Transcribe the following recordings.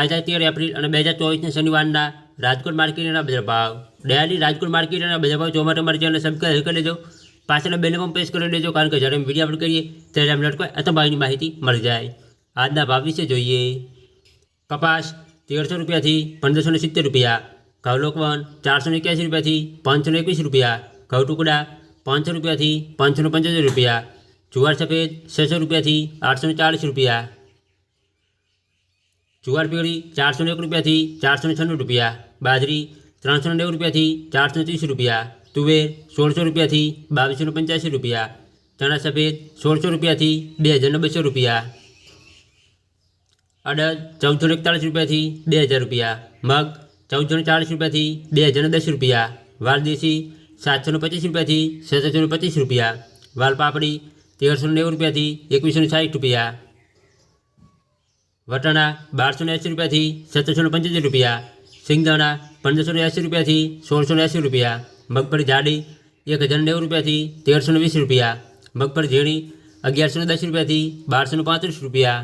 આજે તેર એપ્રિલ અને બે હજાર ચોવીસના શનિવારના રાજકોટ માર્કેટના બજાર ભાવ. ડેલી રાજકોટ માર્કેટના બજાર ભાવ જોવા માટે મારી ચેનલ સબસ્ક્રાઈબ કરી લેજો પાછળ બેલ પણ પ્રેસ કરી લેજો કારણ કે જ્યારે અમે વીડિયો અપલોડ કરીએ, ત્યારે અમને કોઈ અથવા ભાવની માહિતી મળી જાય. આજના ભાવ વિશે જોઈએ. કપાસ તેરસો રૂપિયાથી પંદરસો ને સિત્તેર રૂપિયા ઘઉં લોકવન ચારસો ને એક્યાસી રૂપિયાથી પાંચસો ને એકવીસ રૂપિયા, ઘઉં ટુકડા પાંચસો રૂપિયાથી પાંચસો ને પંચોતેર રૂપિયા, જુવાર સફેદ છસો રૂપિયાથી આઠસો ને ચાલીસ રૂપિયા જુવાર પીળી ચારસો ને એક રૂપિયાથી ચારસો ને છન્નું રૂપિયા બાજરી ત્રણસો ને નેવું રૂપિયાથી ચારસો ને ત્રીસ રૂપિયા તુવેર સોળસો રૂપિયાથી બાવીસો ને પંચ્યાસી રૂપિયા ચણા સફેદ સોળસો રૂપિયાથી બે હજાર ને બસો રૂપિયા અડદ ચૌદસો ને એકતાળીસ રૂપિયાથી બે હજાર રૂપિયા મગ ચૌદસો ને ચાળીસ રૂપિયાથી બે હજાર ને દસ રૂપિયા વાલદેશી સાતસો ને પચીસ રૂપિયાથી સત્તરસો ને પચીસ રૂપિયા વાલપાપડી તેરસો ને નેવું રૂપિયાથી એકવીસો ને સાઠ રૂપિયા વટાણા બારસો ને એંસી રૂપિયાથી સત્તરસો ને પંચોતેર રૂપિયા સિંગદાણા પંદરસો ને એંસી રૂપિયાથી સોળસો ને એંસી રૂપિયા મગફળી જાડી એક હજાર નેવું રૂપિયાથી તેરસો ને વીસ રૂપિયા મગફળી ઝીણી અગિયારસો ને દસ રૂપિયાથી બારસો ને પાંત્રીસ રૂપિયા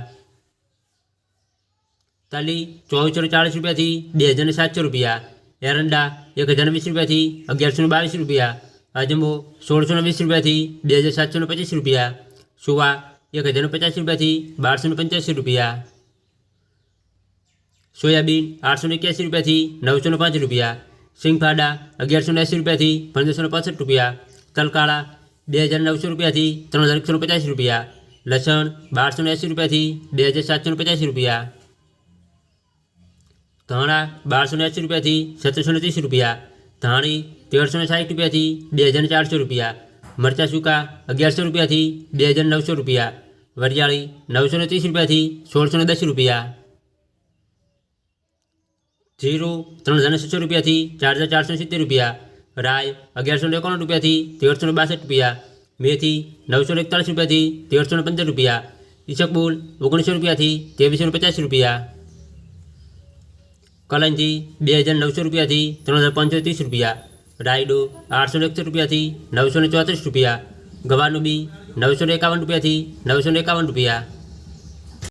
તાલી ચોવીસો ને ચાળીસ રૂપિયાથી બે હજાર ને સાતસો રૂપિયા એરંડા એક હજાર ને વીસ રૂપિયાથી અગિયારસો ને બાવીસ રૂપિયા અજમો સોળસો ને વીસ રૂપિયાથી બે હજાર સાતસો ને પચીસ રૂપિયા સુવા એક હજાર ને પચાસ રૂપિયાથી બારસો ને પંચ્યાસી રૂપિયા સોયાબીન આઠસો ને એક્યાસી રૂપિયાથી નવસો ને પાંચ રૂપિયા સિંગફાડા અગિયારસો ને એંસી રૂપિયાથી પંદરસો ને પાસઠ રૂપિયા તલકાળા બે હજાર નવસો રૂપિયાથી ત્રણ હજાર એકસો ને પચાસ રૂપિયા લસણ બારસો ને એંસી રૂપિયાથી બે હજાર સાતસો ને પચાસી રૂપિયા ધાણા બારસો ને એંસી રૂપિયાથી સત્તરસો ને ત્રીસ રૂપિયા ધાણી તેરસો ને સાઠ રૂપિયાથી બે હજાર ને ચારસો રૂપિયા મરચાં સૂકા અગિયારસો રૂપિયાથી બે હજાર નવસો રૂપિયા વરિયાળી નવસો ને ત્રીસ રૂપિયાથી સોળસો ને દસ રૂપિયા જીરું ત્રણ હજાર છસો રૂપિયાથી ચાર હજાર ચારસો સિત્તેર રૂપિયા રાય અગિયારસો ને એકાણું રૂપિયાથી તેરસો ને બાસઠ રૂપિયા મેથી નવસો ને એકતાલીસ રૂપિયાથી તેરસો ને પંદર રૂપિયા ઈસકબુલ ઓગણીસો રૂપિયાથી ત્રેવીસો ને પચાસ રૂપિયા કલંજી બે હજાર નવસો રૂપિયાથી ત્રણ હજાર પાંચસો ત્રીસ રૂપિયા રાયડો આઠસો ને એકસઠ રૂપિયાથી નવસો ને ચોત્રીસ રૂપિયા ગવાનું બી નવસો ને એકાવન રૂપિયાથી નવસો ને એકાવન રૂપિયા